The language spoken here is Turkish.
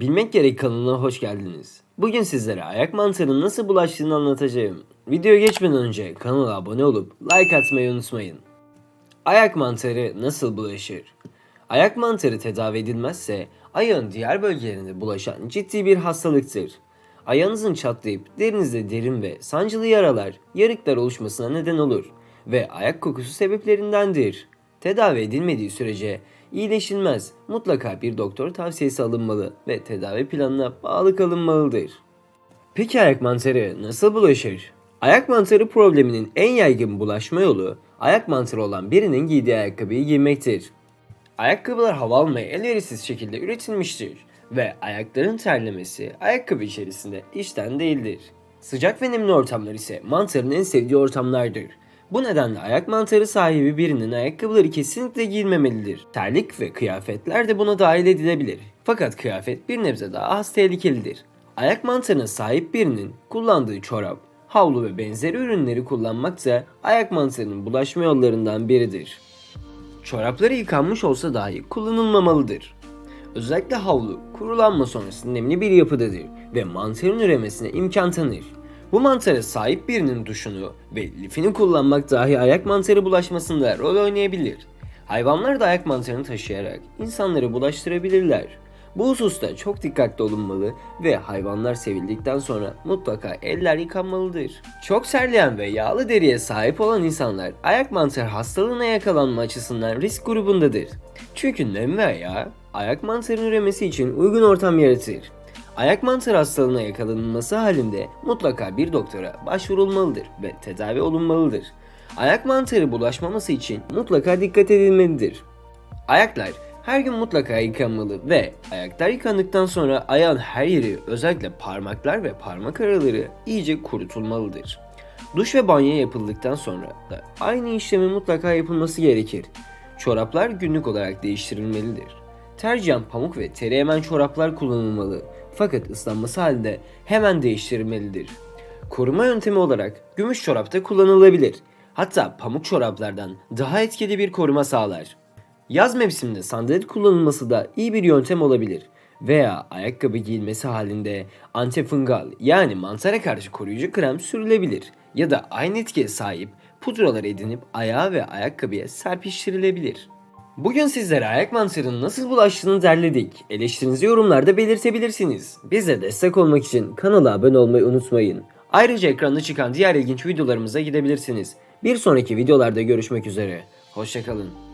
Bilmek Gerek kanalına hoş geldiniz. Bugün sizlere ayak mantarının nasıl bulaştığını anlatacağım. Videoya geçmeden önce kanala abone olup like atmayı unutmayın. Ayak mantarı nasıl bulaşır? Ayak mantarı tedavi edilmezse ayağın diğer bölgelerinde bulaşan ciddi bir hastalıktır. Ayağınızın çatlayıp derinizde derin ve sancılı yaralar, yarıklar oluşmasına neden olur ve ayak kokusu sebeplerindendir. Tedavi edilmediği sürece iyileşilmez. Mutlaka bir doktor tavsiyesi alınmalı ve tedavi planına bağlı kalınmalıdır. Peki ayak mantarı nasıl bulaşır? Ayak mantarı probleminin en yaygın bulaşma yolu ayak mantarı olan birinin giydiği ayakkabıyı giymektir. Ayakkabılar hava almaya elverişsiz şekilde üretilmiştir ve ayakların terlemesi ayakkabı içerisinde işten değildir. Sıcak ve nemli ortamlar ise mantarın en sevdiği ortamlardır. Bu nedenle ayak mantarı sahibi birinin ayakkabıları kesinlikle giyilmemelidir. Terlik ve kıyafetler de buna dahil edilebilir. Fakat kıyafet bir nebze daha az tehlikelidir. Ayak mantarına sahip birinin kullandığı çorap, havlu ve benzeri ürünleri kullanmak da ayak mantarının bulaşma yollarından biridir. Çorapları yıkanmış olsa dahi kullanılmamalıdır. Özellikle havlu kurulanma sonrası nemli bir yapıdadır ve mantarın üremesine imkan tanır. Bu mantara sahip birinin duşunu ve lifini kullanmak dahi ayak mantarı bulaşmasında rol oynayabilir. Hayvanlar da ayak mantarını taşıyarak insanları bulaştırabilirler. Bu hususta çok dikkatli olunmalı ve hayvanlar sevildikten sonra mutlaka eller yıkanmalıdır. Çok serleyen ve yağlı deriye sahip olan insanlar ayak mantarı hastalığına yakalanma açısından risk grubundadır. Çünkü nem ve yağ ayak mantarının üremesi için uygun ortam yaratır. Ayak mantarı hastalığına yakalanılması halinde mutlaka bir doktora başvurulmalıdır ve tedavi olunmalıdır. Ayak mantarı bulaşmaması için mutlaka dikkat edilmelidir. Ayaklar her gün mutlaka yıkanmalı ve ayaklar yıkandıktan sonra ayağın her yeri özellikle parmaklar ve parmak araları iyice kurutulmalıdır. Duş ve banyo yapıldıktan sonra da aynı işlemin mutlaka yapılması gerekir. Çoraplar günlük olarak değiştirilmelidir. Tercihen pamuk ve teri emen çoraplar kullanılmalı fakat ıslanması halinde hemen değiştirilmelidir. Koruma yöntemi olarak gümüş çorap da kullanılabilir. Hatta pamuk çoraplardan daha etkili bir koruma sağlar. Yaz mevsiminde sandalet kullanılması da iyi bir yöntem olabilir. Veya ayakkabı giyilmesi halinde antifungal yani mantara karşı koruyucu krem sürülebilir. Ya da aynı etkiye sahip pudralar edinip ayağa ve ayakkabıya serpiştirilebilir. Bugün sizlere ayak mantarının nasıl bulaştığını derledik. Eleştirinizi yorumlarda belirtebilirsiniz. Bize destek olmak için kanala abone olmayı unutmayın. Ayrıca ekranda çıkan diğer ilginç videolarımıza gidebilirsiniz. Bir sonraki videolarda görüşmek üzere. Hoşçakalın.